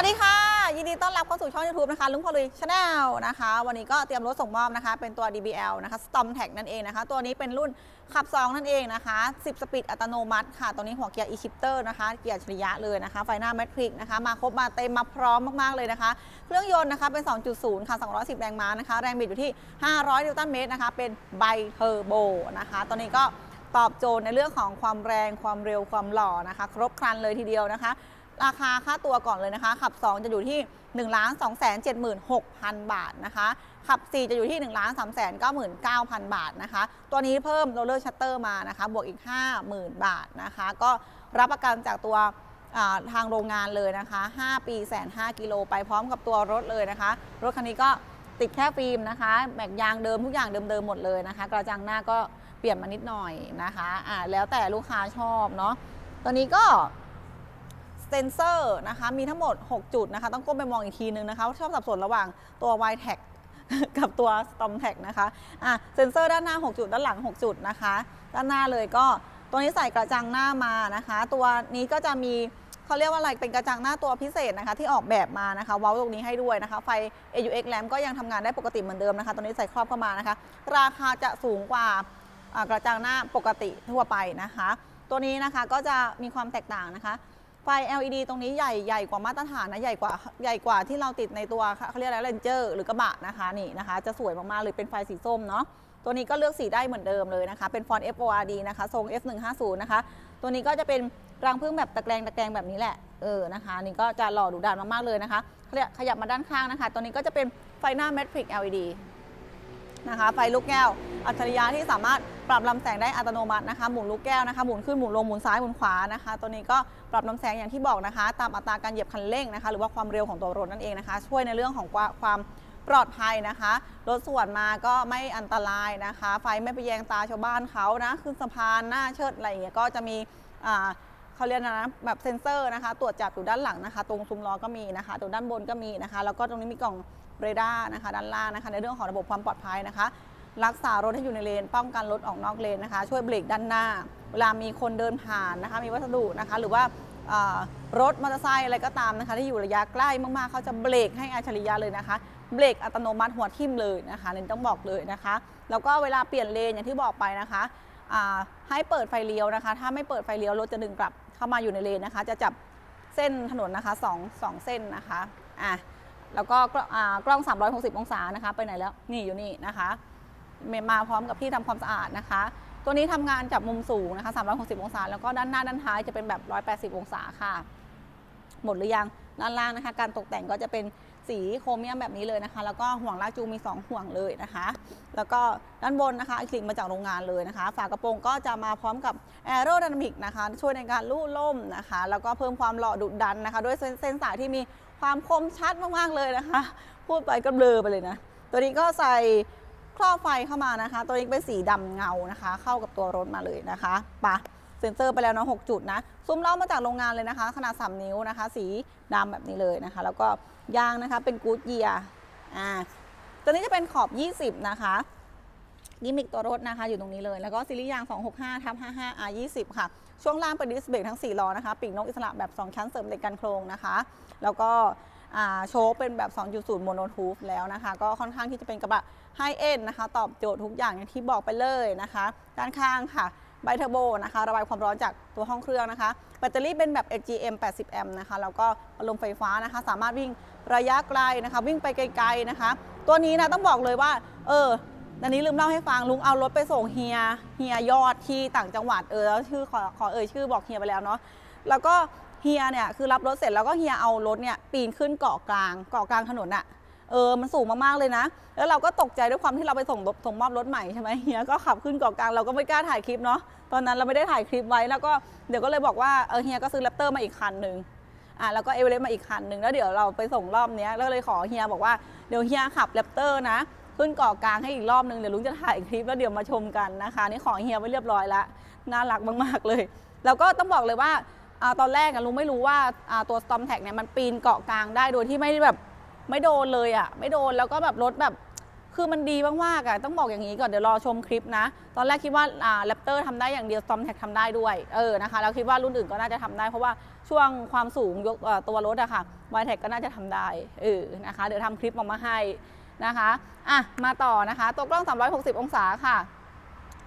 วัสดีค่ะ ยินดีต้อนรับเข้าสู่ช่อง YouTube นะคะลุงพลุยชาแนลนะคะ วันนี้ก็เตรียมรถส่งมอบนะคะ เป็นตัว DBL นะคะ Storm Tag นั่นเองนะคะ ตัวนี้เป็นรุ่นขับ 2 นั่นเองนะคะ 10 สปีดอัตโนมัติค่ะ ตัวนี้หัวเกียร์ e-shifter นะคะ เกียร์อัจฉริยะเลยนะคะ ไฟหน้าแมทริกนะคะ มาครบมาเต็มมาพร้อมมาก ๆ เลยนะคะ เครื่องยนต์นะคะเป็น 2.0 ค่ะ 210 แรงม้านะคะ แรงบิดอยู่ที่ 500 นิวตันเมตรนะคะ เป็นไบเทอร์โบนะคะตอนนี้ก็ตอบโจทย์ในเรื่องของความแรงความเร็วความหล่อนะคะ ครบครันเลยทีเดียวนะคะ ราคาค่าตัวก่อนเลยนะคะ ขับ 2 จะอยู่ที่1 2 7 6 0 0 0 บาทนะคะ ขับ 4 จะอยู่ที่1 3 9 9 0 0 0 บาทนะคะ ตัวนี้เพิ่มโรลเลอร์ชัตเตอร์มานะคะ บวกอีก 50,000 บาทนะคะ ก็รับประกันจากตัวทางโรงงานเลยนะคะ 5 ปีแสน5กิโลไปพร้อมกับตัวรถเลยนะคะ รถคันนี้ก็ติดแค่ฟิล์มนะคะแม็กยางเดิมทุกอย่างเดิมๆหมดเลยนะคะ กระจังหน้าก็เปลี่ยนมานิดหน่อยนะคะอ่าแล้วแต่ลูกค้าชอบเนาะตัวนี้ก็ เซนเซอร์นะคะมีทั้งหมด 6 จุดนะคะ ต้องก้มไปมองอีกทีนึงนะคะชอบสับสนระหว่างตัว y t a g กับตัว Storm Tag นะคะอะเซนเซอร์ด้านหน้า 6 จุด ด้านหลัง 6 จุดนะคะ ด้านหน้าเลยก็ตัวนี้ใส่กระจังหน้ามานะคะ ตัวนี้ก็จะมีเขาเรียกว่าอะไรเป็นกระจังหน้าตัวพิเศษนะคะ ที่ออกแบบมานะคะ เว้าตรงนี้ให้ด้วยนะคะ ไฟ AUX lamp ก็ยังทำงานได้ปกติเหมือนเดิมนะคะ ตัวนี้ใส่ครอบเข้ามานะคะ ราคาจะสูงกว่ากระจังหน้าปกติทั่วไปนะคะ ตัวนี้นะคะก็จะมีความแตกต่างนะคะ ฟ LED ตรงนี้ใหญ่ใหญ่กว่ามาตรฐานนะใหญ่กว่าใหญ่กว่าที่เราติดในตัวเขาเรียกอะไรเรนเจอร์หรือกระบะนะคะนี่นะคะ จะสวยมากๆเลยเป็นไฟสีส้มเนาะตัวนี้ก็เลือกสีได้เหมือนเดิมเลยนะคะ เป็นฟอนต์ FORD นะคะ ทรง F150 นะคะ ตัวนี้ก็จะเป็นรังพึ่งแบบตะแกรงตะแกรงแบบนี้แหละ เออ นะคะ นี่ก็จะหล่อดูดันมากๆเลยนะคะ ขยับมาด้านข้างนะคะ ตัวนี้ก็จะเป็นไฟหน้า Matrix LED นะคะไฟลูกแก้ว อัจฉริยะที่สามารถปรับลำแสงได้อัตโนมัตินะคะหมุนลูกแก้วนะคะหมุนขึ้นหมุนลงหมุนซ้ายหมุนขวานะคะ ตัวนี้ก็ปรับลำแสงอย่างที่บอกนะคะ ตามอัตราการเหยียบคันเร่งนะคะ หรือว่าความเร็วของตัวรถนั่นเองนะคะ ช่วยในเรื่องของความปลอดภัยนะคะรถสวนมาก็ไม่อันตรายนะคะ ไฟไม่ไปแยงตาชาวบ้านเขานะขึ้นสะพานหน้าเชิดอะไรอย่างเงี้ยก็จะมีเขาเรียกนะแบบเซ็นเซอร์นะคะ ตรวจจับอยู่ด้านหลังนะคะ ตรงซุ้มล้อก็มีนะคะตรงด้านบนก็มีนะคะ แล้วก็ตรงนี้มีกล่อง เรดาร์นะคะด้านล่างนะคะในเรื่องของระบบความปลอดภัยนะคะ รักษารถให้อยู่ในเลน ป้องกันรถออกนอกเลนนะคะ ช่วยเบรกด้านหน้า เวลามีคนเดินผ่านนะคะ มีวัสดุนะคะ หรือว่ารถมอเตอร์ไซค์อะไรก็ตามนะคะ ที่อยู่ระยะใกล้มากๆเขาจะเบรกให้อัจฉริยะเลยนะคะ เบรกอัตโนมัติหัวทิ่มเลยนะคะนี่ต้องบอกเลยนะคะ แล้วก็เวลาเปลี่ยนเลนอย่างที่บอกไปนะคะให้เปิดไฟเลี้ยวนะคะ ถ้าไม่เปิดไฟเลี้ยวรถจะดึงกลับเข้ามาอยู่ในเลนนะคะ จะจับเส้นถนนนะคะสองสองเส้นนะคะอะ แล้วก็กล้องอ่ากลอง 360 องศานะคะ ไปไหนแล้ว นี่อยู่นี่นะคะมาพร้อมกับที่ทำความสะอาดนะคะ ตัวนี้ทำงานจับมุมสูงนะคะ 360 องศา แล้วก็ด้านหน้าด้านท้ายจะเป็นแบบ 180 องศาค่ะ หมดหรือยัง ด้านล่างนะคะ การตกแต่งก็จะเป็นสีโครเมียมแบบนี้เลยนะคะ แล้วก็ห่วงลากจูงมี 2 ห่วงเลยนะคะ แล้วก็ด้านบนนะคะอะคริลิกมาจากโรงงานเลยนะคะ ฝากระโปรงก็จะมาพร้อมกับแอโร d y นามิกนะคะ ช่วยในการลู่ล่มนะคะ แล้วก็เพิ่มความหล่อดุดันนะคะ ด้วยเส้นสายที่มี ความคมชัดมากๆเลยนะคะ พูดไปก็เบลอไปเลยนะ ตัวนี้ก็ใส่ครอบไฟเข้ามานะคะ ตัวนี้เป็นสีดำเงานะคะ เข้ากับตัวรถมาเลยนะคะปะเซ็นเซอร์ไปแล้วเนาะ6จุดนะ ซุ้มล้อมาจากโรงงานเลยนะคะ ขนาด 3 นิ้วนะคะ สีดำแบบนี้เลยนะคะ แล้วก็ยางนะคะเป็นกูดเยียอ่าตัวนี้จะเป็นขอบ 20 นะคะ กิมมิกตัวรถนะคะอยู่ตรงนี้เลยแล้วก็ซีรีส์ยาง 265ทับ55 R 20 ค่ะ ช่วงล่างเป็นดิสเบรกทั้ง 4 ล้อนะคะ ปีกนกอิสระแบบ 2 ชั้นเสริมเหล็กกันโครงนะคะ แล้วก็โชว์เป็นแบบ 2.0 โมโนทูฟแล้วนะคะ ก็ค่อนข้างที่จะเป็นกระบะไฮเอ็นนะคะ ตอบโจทย์ทุกอย่างอย่างที่บอกไปเลยนะคะ ด้านข้างค่ะไบเทอร์โบนะคะ ระบายความร้อนจากตัวห้องเครื่องนะคะ แบตเตอรี่เป็นแบบ LGM 80 แอมป์นะคะ แล้วก็ลมไฟฟ้านะคะ สามารถวิ่งระยะไกลนะคะ วิ่งไปไกลๆนะคะ ตัวนี้นะต้องบอกเลยว่า เออ ตอนนี้ลืมเล่าให้ฟังลุงเอารถไปส่งเฮียเฮียยอดที่ต่างจังหวัดเออแล้วชื่อขอขอเอ่ยชื่อบอกเฮียไปแล้วเนาะแล้วก็เฮียเนี่ยคือรับรถเสร็จแล้วก็เฮียเอารถเนี่ยปีนขึ้นเกาะกลางเกาะกลางถนนอะเออมันสูงมากๆเลยนะ แล้วเราก็ตกใจด้วยความที่เราไปส่งส่งมอบรถใหม่ใช่ไหมเฮียก็ขับขึ้นเกาะกลางเราก็ไม่กล้าถ่ายคลิปเนาะตอนนั้นเราไม่ได้ถ่ายคลิปไว้แล้วก็เดี๋ยวก็เลยบอกว่าเออเฮียก็ซื้อแรปเตอร์มาอีกคันหนึ่งอะแล้วก็เอเวอเรสต์มาอีกคันหนึ่งแล้วเดี๋ยวเราไปส่งรอบเนี้ยแล้วเลยขอเฮียบอกว่าเดี๋ยวเฮียขับแรปเตอร์นะ ขึ้นเกาะกลางให้อีกรอบนึงเดี๋ยวลุงจะถ่ายคลิปแล้วเดี๋ยวมาชมกันนะคะนี่ของเฮียไว้เรียบร้อยแล้วน่ารักมากๆเลย แล้วก็ต้องบอกเลยว่าอตอนแรกอะลุงไม่รู้ว่าตัว Storm Tag เนี่ยมันปีนเกาะกลางได้โดยที่ไม่แบบไม่โดนเลยอะไม่โดนแล้วก็แบบรถแบบคือมันดีมากๆอะต้องบอกอย่างนี้ก่อนเดี๋ยวรอชมคลิปนะ ตอนแรกคิดว่าแรปเตอร์ทำได้อย่างเดียวซอมแท็กทำได้ด้วยเออนะคะแล้วคิดว่ารุ่นอื่นก็น่าจะทำได้ เพราะว่าช่วงความสูงยกตัวรถอะค่ะวายแท็กก็น่าจะทำได้เออนะคะ เดี๋ยวทำคลิปออกมาให้ นะคะอะมาต่อนะคะ ตัวกล้อง 360 องศาค่ะ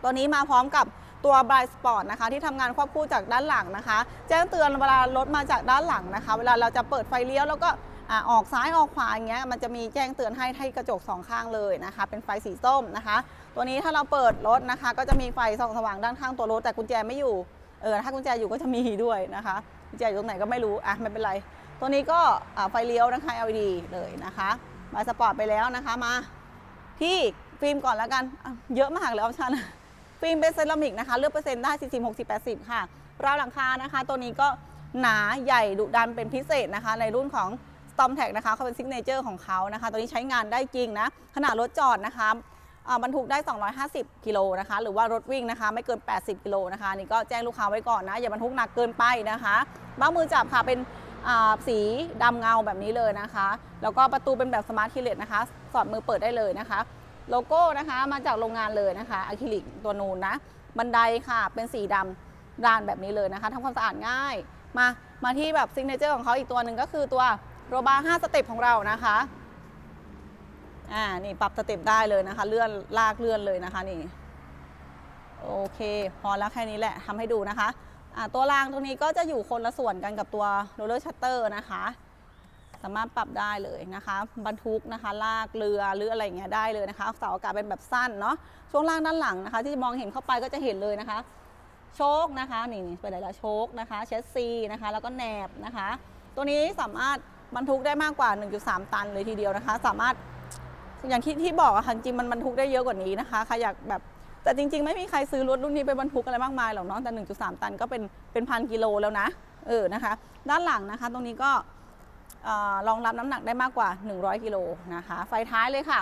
ตัวนี้มาพร้อมกับตัว Bright Spot นะคะ ที่ทำงานควบคู่จากด้านหลังนะคะ แจ้งเตือนเวลารถมาจากด้านหลังนะคะ เวลาเราจะเปิดไฟเลี้ยวแล้วก็อออกซ้ายออกขวาอย่างเงี้ยมันจะมีแจ้งเตือนให้ให้กระจกสองข้างเลยนะคะ เป็นไฟสีส้มนะคะ ตัวนี้ถ้าเราเปิดรถนะคะ ก็จะมีไฟส่องสว่างด้านข้างตัวรถแต่กุญแจไม่อยู่เออถ้ากุญแจอยู่ก็จะมีด้วยนะคะกุญแจอยู่ตรงไหนก็ไม่รู้อะไม่เป็นไร ตัวนี้ก็ไฟเลี้ยวนะคะ LED เลยนะคะ บายสปอร์ตไปแล้วนะคะมาที่ฟิล์มก่อนแล้วกัน เยอะมากเลยออปชั่นฟิล์มเป็นเซรามิกนะคะเลือกเปอร์เซ็นต์ได้40 60 80 ค่ะราวหลังคานะคะ ตัวนี้ก็หนาใหญ่ดุดันเป็นพิเศษนะคะ ในรุ่นของ Storm t a g นะคะเขาเป็นซิกเนเจอร์ของเขานะคะ ตัวนี้ใช้งานได้จริงนะ ขนาดรถจอดนะคะบรรทุกได้ 250 กิโลนะคะ หรือว่ารถวิ่งนะคะ ไม่เกิน 80 กิโลนะคะนี่ก็แจ้งลูกค้าไว้ก่อนนะ อย่าบรรทุกหนักเกินไปนะคะบ้ามือจับค่ะเป็น สีดำเงาแบบนี้เลยนะคะ แล้วก็ประตูเป็นแบบสมาร์ทคีเลตนะคะ สอดมือเปิดได้เลยนะคะ โลโก้นะคะมาจากโรงงานเลยนะคะอะคริลิกตัวนูนนะ บันไดค่ะเป็นสีดำรานแบบนี้เลยนะคะทำความสะอาดง่าย มา มาที่แบบซิงเกิลเจอร์ของเขาอีกตัวหนึ่งก็คือตัวโรบา5สเต็ปของเรานะคะ อ่า นี่ปรับสเต็ปได้เลยนะคะ เลื่อนลากเลื่อนเลยนะคะนี่ โอเค พอแล้วแค่นี้แหละทำให้ดูนะคะ ตัวรางตรงนี้ก็จะอยู่คนละส่วนกันกับตัวโรลเลอร์ชัตเตอร์นะคะ สามารถปรับได้เลยนะคะ บรรทุกนะคะ ลากเรือหรืออะไรเงี้ยได้เลยนะคะเสาอากาศเป็นแบบสั้นเนาะช่วงล่างด้านหลังนะคะ ที่มองเห็นเข้าไปก็จะเห็นเลยนะคะ โชคนะคะนี่นี่ไปไหนละโชคนะคะเชสซีนะคะ แล้วก็แหนบนะคะ ตัวนี้สามารถบรรทุกได้มากกว่า 1.3 ตันเลยทีเดียวนะคะ สามารถอย่างที่ที่บอกอะค่ะจริงๆมันบรรทุกได้เยอะกว่านี้นะคะใครอยากแบบ แต่จริงๆ ไม่มีใครซื้อรถรุ่นนี้ไปบรรทุกอะไรมากมายหรอกเนาะแต่ 1.3 ตันก็เป็นเป็นพันกิโลแล้วนะเออนะคะ ด้านหลังนะคะ ตรงนี้ก็เอ่อรองรับน้ำหนักได้มากกว่า 100 กิโลนะคะ ไฟท้ายเลยค่ะ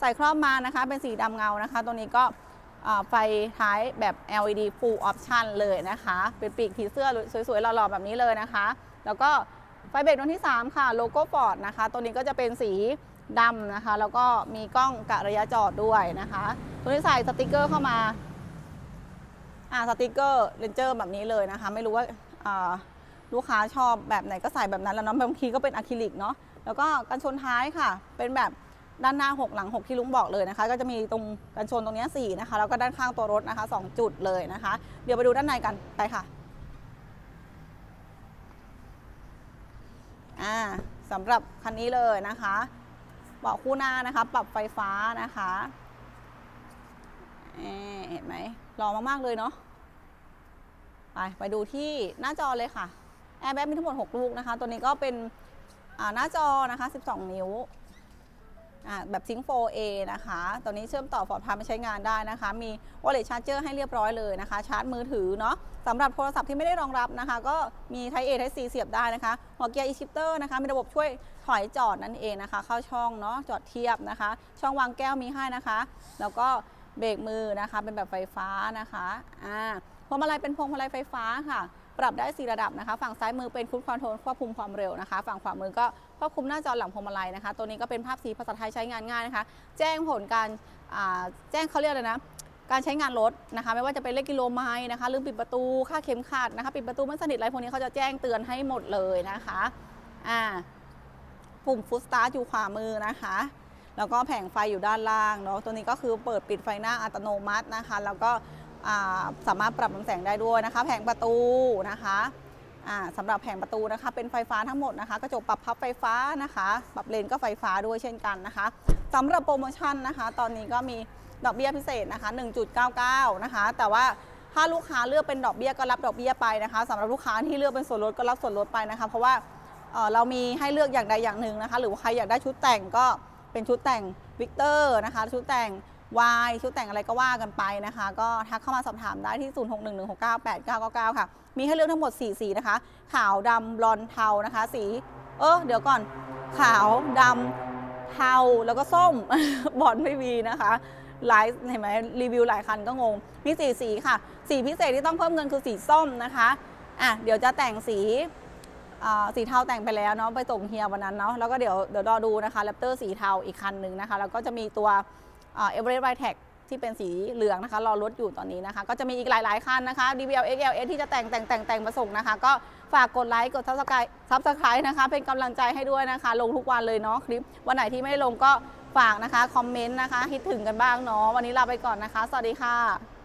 ใส่ครอบมานะคะ เป็นสีดำเงานะคะ ตัวนี้ก็ไฟท้ายแบบ LED full option เลยนะคะ เป็นปีกผีเสื้อสวยๆหล่อๆแบบนี้เลยนะคะ แล้วก็ไฟเบรกดวงที่ 3 ค่ะ โลโก้ฟอร์ดนะคะ ตัวนี้ก็จะเป็นสี ดำนะคะ แล้วก็มีกล้องกะระยะจอดด้วยนะคะตัวนี้ใส่สติกเกอร์เข้ามาอ่าสติกเกอร์เลนเจอร์แบบนี้เลยนะคะ ไม่รู้ว่าลูกค้าชอบแบบไหนก็ใส่แบบนั้นแล้วเนาะบางทีก็เป็นอะคริลิกเนาะแล้วก็กันชนท้ายค่ะ เป็นแบบด้านหน้า 6 หลัง 6 ที่ลุงบอกเลยนะคะ ก็จะมีตรงกันชนตรงนี้4นะคะ แล้วก็ด้านข้างตัวรถนะคะ 2 จุดเลยนะคะ เดี๋ยวไปดูด้านในกันไปค่ะอ่าสำหรับคันนี้เลยนะคะ เบาะคู่หน้านะคะ ปรับไฟฟ้านะคะเเห็นไหมรอมาก ๆ เลยเนาะไปไปดูที่หน้าจอเลยค่ะแอร์แบ็กมีทั้งหมด 6 ลูกนะคะ ตัวนี้ก็เป็นหน้าจอนะคะ 12 นิ้ว แบบซิง 4A นะคะตัวนี้เชื่อมต่อฟอร์ดพาไปใช้งานได้นะคะ มี wallet charger ให้เรียบร้อยเลยนะคะ ชาร์จมือถือเนาะสำหรับโทรศัพท์ที่ไม่ได้รองรับนะคะ ก็มี Type A Type C เสียบได้นะคะหัวเกียร์ e-shifter นะคะ มีระบบช่วยถอยจอดนั่นเองนะคะ เข้าช่องเนาะจอดเทียบนะคะ ช่องวางแก้วมีให้นะคะ แล้วก็เบรกมือนะคะ เป็นแบบไฟฟ้านะคะอ่าพวงมาลัยเป็นพวงมาลัยไฟฟ้าค่ะ ปรับได้ 4 ระดับนะคะ ฝั่งซ้ายมือเป็นคุ i คอนโทรลควบคุมความเร็วนะคะ ฝั่งขวามือก็ควบคุมหน้าจอหลังพวงมาลัยนะคะ ตัวนี้ก็เป็นภาพสีภาษาไทยใช้งานง่ายนะคะ แจ้งผลการแจ้งเขาเรียกอะไรนะการใช้งานรถนะคะ ไม่ว่าจะเป็นเลขกิโลไมล์นะคะลืมปิดประตูค่าเข็มขัดนะคะ ปิดประตูไม่สนิทอะไรพวกนี้เขาจะแจ้งเตือนให้หมดเลยนะคะอ่าปุ่มฟุตสตาร์ทอยู่ขวามือนะคะ แล้วก็แผงไฟอยู่ด้านล่างเนาะตัวนี้ก็คือเปิดปิดไฟหน้าอัตโนมัตินะคะ แล้วก็ สามารถปรับลำแสงได้ด้วยนะคะ แผงประตูนะคะสำหรับแผงประตูนะคะเป็นไฟฟ้าทั้งหมดนะคะ กระจกปรับพับไฟฟ้านะคะ ปรับเลนก็ไฟฟ้าด้วยเช่นกันนะคะสำหรับโปรโมชั่นนะคะ ตอนนี้ก็มีดอกเบี้ยพิเศษนะคะ 1.99 นะคะ แต่ว่าถ้าลูกค้าเลือกเป็นดอกเบี้ยก็รับดอกเบี้ยไปนะคะสำหรับลูกค้าที่เลือกเป็นส่วนลดก็รับส่วนลดไปนะคะ เพราะว่าเอ่อเรามีให้เลือกอย่างใดอย่างหนึ่งนะคะ หรือว่าใครอยากได้ชุดแต่งก็เป็นชุดแต่งวิกเตอร์นะคะ ชุดแต่ง วายชุดแต่งอะไรก็ว่ากันไปนะคะ ก็ทักเข้ามาสอบถามได้ที่ 0611698999 ค่ะ มีให้เลือกทั้งหมด 4 สีนะคะ ขาวดำบลอนเทานะคะ สี เออเดี๋ยวก่อน ขาวดำเทาแล้วก็ส้ม บอลไม่มีนะคะหลายเห็นไหมรีวิวหลายคันก็งง มีสีสีค่ะ สีพิเศษที่ต้องเพิ่มเงินคือสีส้มนะคะอะเดี๋ยวจะแต่งสีสีเทาแต่งไปแล้วเนาะไปส่งเฮียวันนั้นเนาะแล้วก็เดี๋ยวเดี๋ยวรอดูนะคะแรปเตอร์สีเทาอีกคันหนึ่งนะคะ แล้วก็จะมีตัว เอเวอเรสต์ไรแท็กที่เป็นสีเหลืองนะคะรอรถอยู่ตอนนี้นะคะ ก็จะมีอีกหลาย ๆ คันนะคะ DBL XLS ที่จะแต่งแต่งแต่งแต่งมาส่งนะคะ ก็ฝากกดไลค์กดซับสไครต์ซับสไครต์นะคะ เป็นกำลังใจให้ด้วยนะคะ ลงทุกวันเลยเนาะคลิป วันไหนที่ไม่ลงก็ฝากนะคะ คอมเมนต์นะคะ คิดถึงกันบ้างเนาะวันนี้ลาไปก่อนนะคะ สวัสดีค่ะ